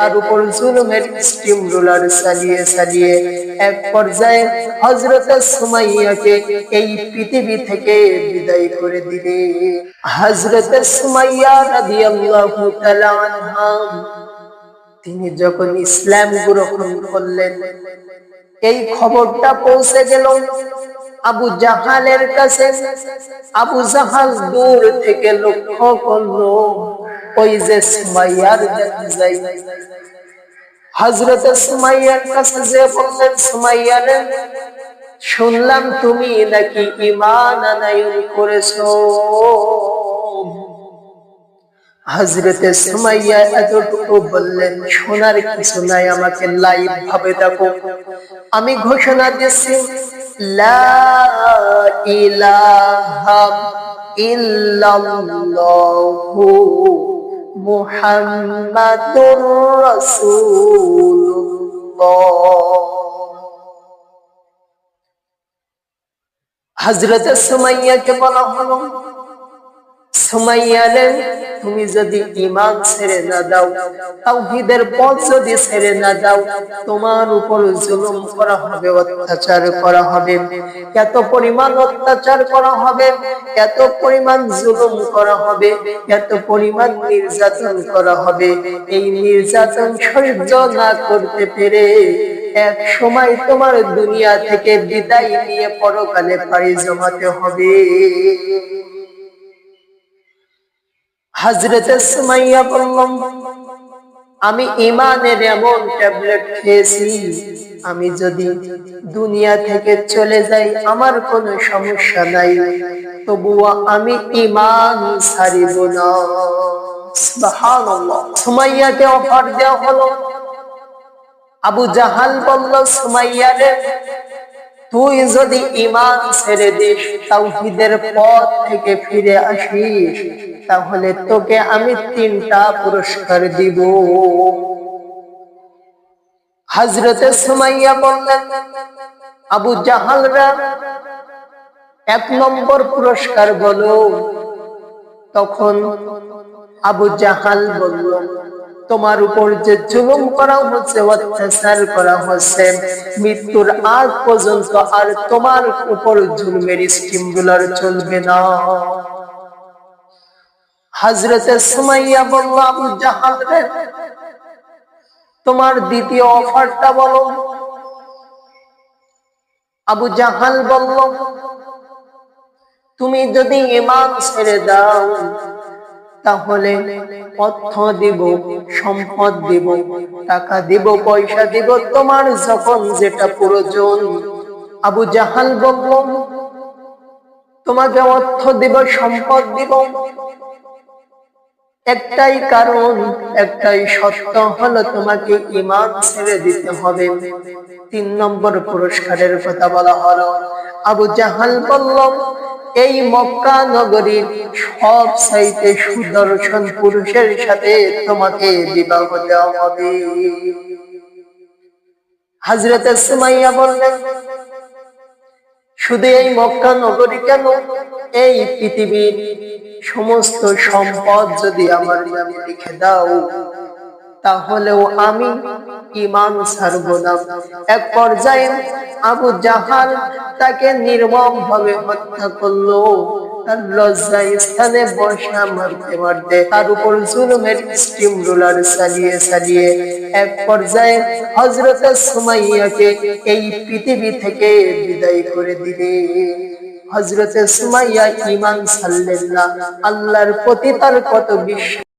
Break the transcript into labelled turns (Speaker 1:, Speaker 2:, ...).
Speaker 1: তার উপর জুলুমের স্টিম রোলার চালিয়ে চালিয়ে এক পর্যায়ে হজরত সুমাইয়াকে এই পৃথিবী থেকে বিদায় করে দিলে। হজরত সুমাইয়া তিনি যখন ইসলাম গ্রহণ করলেন, এই খবরটা পৌঁছে গেল। আবু জাহালের কাছে। আবু জাহাল দূর থেকে লক্ষ্য করল, ওই যে সুমাইয়ার দেখা হজরত সুমাইয়ার কাছে যে বললেন সুমাইয়ার শুনলাম তুমি নাকি ইমান আনায়ন করেছ। হজরতে সুমাইয়া এতটুকু বললেন, শোনার কিছু নাই, আমাকে লাইভ ভাবে দেখো আমি ঘোষণা দিচ্ছি ইল্লাল্লাহু মুহাম্মাদুর রাসূলুল্লাহ। হযরত সুমাইয়াকে বলা হলো সুমাইয়ারে তুমি যদি ইমান ছেড়ে না দাও, তাওহীদের পথ যদি ছেড়ে না দাও, তোমার উপর জুলুম করা হবে, অত্যাচার করা হবে। এত পরিমাণ অত্যাচার করা হবে, এত পরিমাণ জুলুম করা হবে, এত পরিমাণ নির্যাতন করা হবে। এই নির্যাতন সহ্য না করতে পেরে এক সময় তোমার দুনিয়া থেকে বিদায় নিয়ে পরকালে পাড়ি জমাতে হবে। হজরত সুমাইয়া বললাম, আমি ইমানের এমন ট্যাবলেট খেয়েছি, আমি যদি দুনিয়া থেকে চলে যাই, আমার কোনো সমস্যা নাই, তবুও আমি ইমান ছাড়িব না। সুমাইয়াকে অফার দেওয়া হলো। আবু জাহাল বলল সুমাইয়ারে তুই যদি ইমান ছেড়ে দিস, তাওহীদের পথ থেকে ফিরে আসিস, তাহলে তোকে আমি তিনটা পুরস্কার দিব। হজরতে সুমাইয়া বললেন, আবু জাহালরা, এক নম্বর পুরস্কার বলো। তখন আবু জাহাল বলল তোমার উপর যে জুলুম করা হচ্ছে, অত্যাচার করা হচ্ছে, মৃত্যুর আগ পর্যন্ত আর তোমার উপর জুলুমের স্টিমগুলার চলবে না। হজরতে সুমাইয়া বলল আবু তোমার দ্বিতীয় অফারটা বলো। আবু জাহাল বলল, তুমি যদি ইমান ছেড়ে দাও তাহলে অর্থ দিব, সম্পদ দিব, টাকা দিব, পয়সা দিব, তোমার যখন যেটা প্রয়োজন। আবু জাহাল বলল, তোমাকে অর্থ দিব, সম্পদ দিব। একটাই কারণ, একটাই সত্য হলো তোমাকে ইমান ছেড়ে দিতে হবে। তিন নম্বর পুরস্কারের কথা বলা হলো। আবু জাহাল বলল এই মক্কা নগরীর সব সাইতে সুদর্শন পুরুষের সাথে তোমাকে বিবাহ দেওয়া হবে। হাজরত সুমাইয়া বললেন, শুধু এই মক্কা নগরী কেন? এই পৃথিবীর সমস্ত সম্পদ যদি আমার নামে লিখে দাও তাহলেও আমি ইমান ছাড়ব না। এক পর্যায়ে আবু জাহাল তাকে নির্মম ভাবে হত্যা করল। তার লজ্জা স্থানে বসা মারতে মারতে তার উপর জুলুমের স্টিম রোলার চালিয়ে চালিয়ে এক পর্যায়ে হজরত সুমাইয়াকে এই পৃথিবী থেকে বিদায় করে দিলে। হজরত সুমাইয়া ইমান ছাড়লেন না। আল্লাহর প্রতি তার কত বিশ্বাস